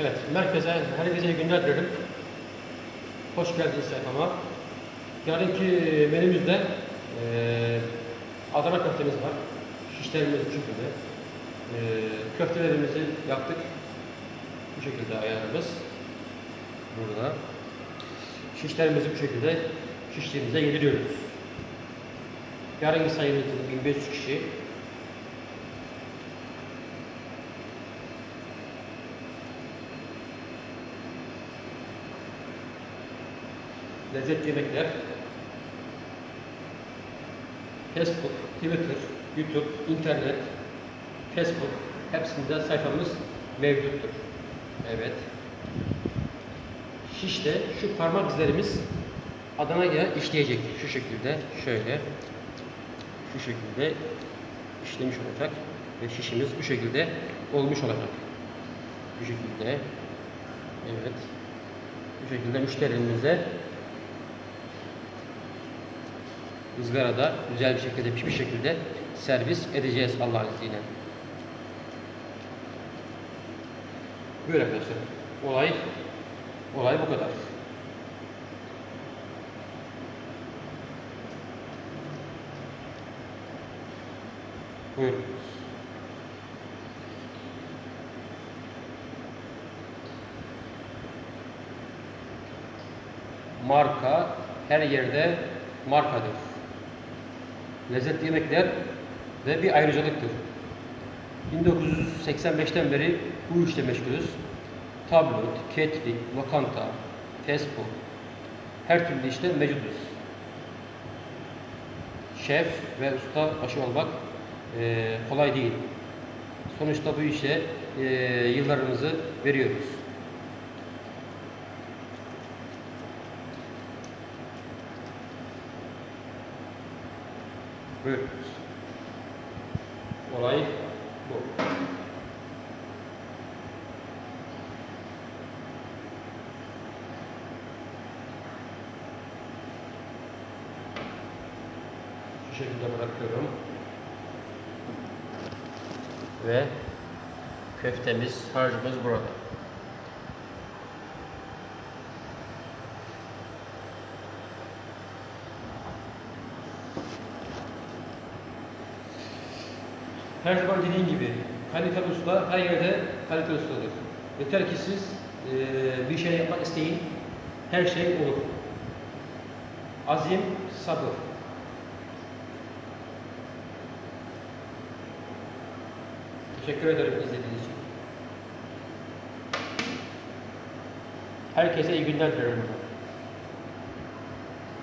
Evet, merkeze herkese iyi günler dilerim. Hoş geldiniz sayfama. Yarınki menümüzde eee Adana köftemiz var. Şişlerimiz bu şekilde. Eee köftelerimizi yaptık. Bu şekilde ayarımız. Burada. Şişlerimizi bu şekilde şişliğimize yediriyoruz. Yarınki sayımız 1500 kişi. Lezzetli yemekler, Facebook, Twitter, YouTube, internet, Facebook hepsinde sayfamız mevcuttur. Evet. Şişte şu parmak izlerimiz Adana'ya işleyecek. Şu şekilde, şöyle, şu şekilde işlemiş olacak ve şişimiz bu şekilde olmuş olacak. Bu şekilde, evet, bu şekilde müşterilerimize ızgarada güzel bir şekilde pişmiş şekilde servis edeceğiz Allah'ın izniyle. Böyle arkadaşlar. Olay olay bu kadar. Buyurun. Marka her yerde markadır. Lezzetli yemekler de bir ayrıcalıktır. 1985'ten beri bu işle meşgulüz. Tablet, catering, lokanta, fast food, her türlü işte mevcuduz. Şef ve usta başı olmak eee, kolay değil. Sonuçta bu işe eee, yıllarımızı veriyoruz. Buyurunuz. Olay bu. Şu şekilde bırakıyorum. Ve köftemiz, harcımız burada. Her zaman dediğim gibi kaliteli usta her yerde kaliteli ustadır. Yeter ki siz eee, bir şey yapmak isteyin, her şey olur. Azim, sabır. Teşekkür ederim izlediğiniz için. Herkese iyi günler buradan.